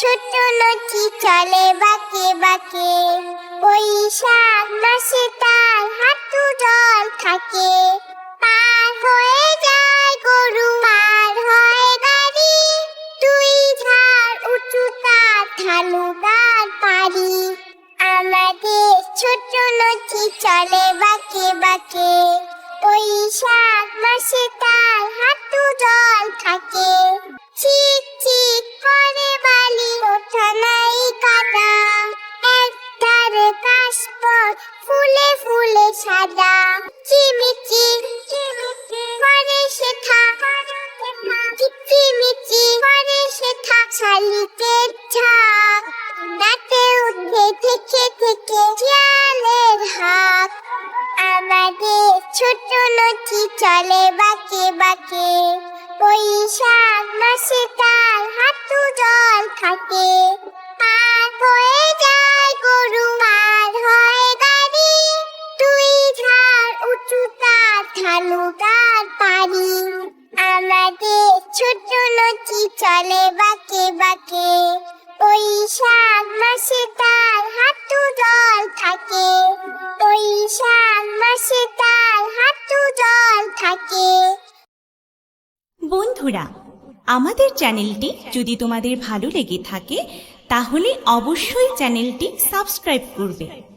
চলে বাকে বাকে। বৈশাখ মাসে তার হাঁটু জল থাকে। পার হয়ে যায় গরু, পার হয় গাড়ি দুই ঝাড় উঁচু তার ঢালুদার পারি। আমাদের ছোট নদী চলে বাকে বাকে। বৈশাখ মাসে তার হাঁটু জল থাকে। ফুলে ফুলে সাদা। চিমিচি করে শেখা। চিমিচি করে শেখা শালিকের ঝাঁক দাঁতে উঠে থেকে থেকে শিয়ালের হাত। আমাদের ছোট নদী চলে বাকে বাকে। বৈশাখ মাসে তার হাঁটু জল থাকে উঁচু তার ঢালু তার পারি আমাদের ছোট নদী চলে বাকে বাকে। বৈশাখ মাসে তার হাঁটু জল থাকে। বৈশাখ মাসে তার হাঁটু জল থাকে। বন্ধুরা, আমাদের চ্যানেলটি যদি তোমাদের ভালো লেগে থাকে, তাহলে অবশ্যই চ্যানেলটি সাবস্ক্রাইব করবে।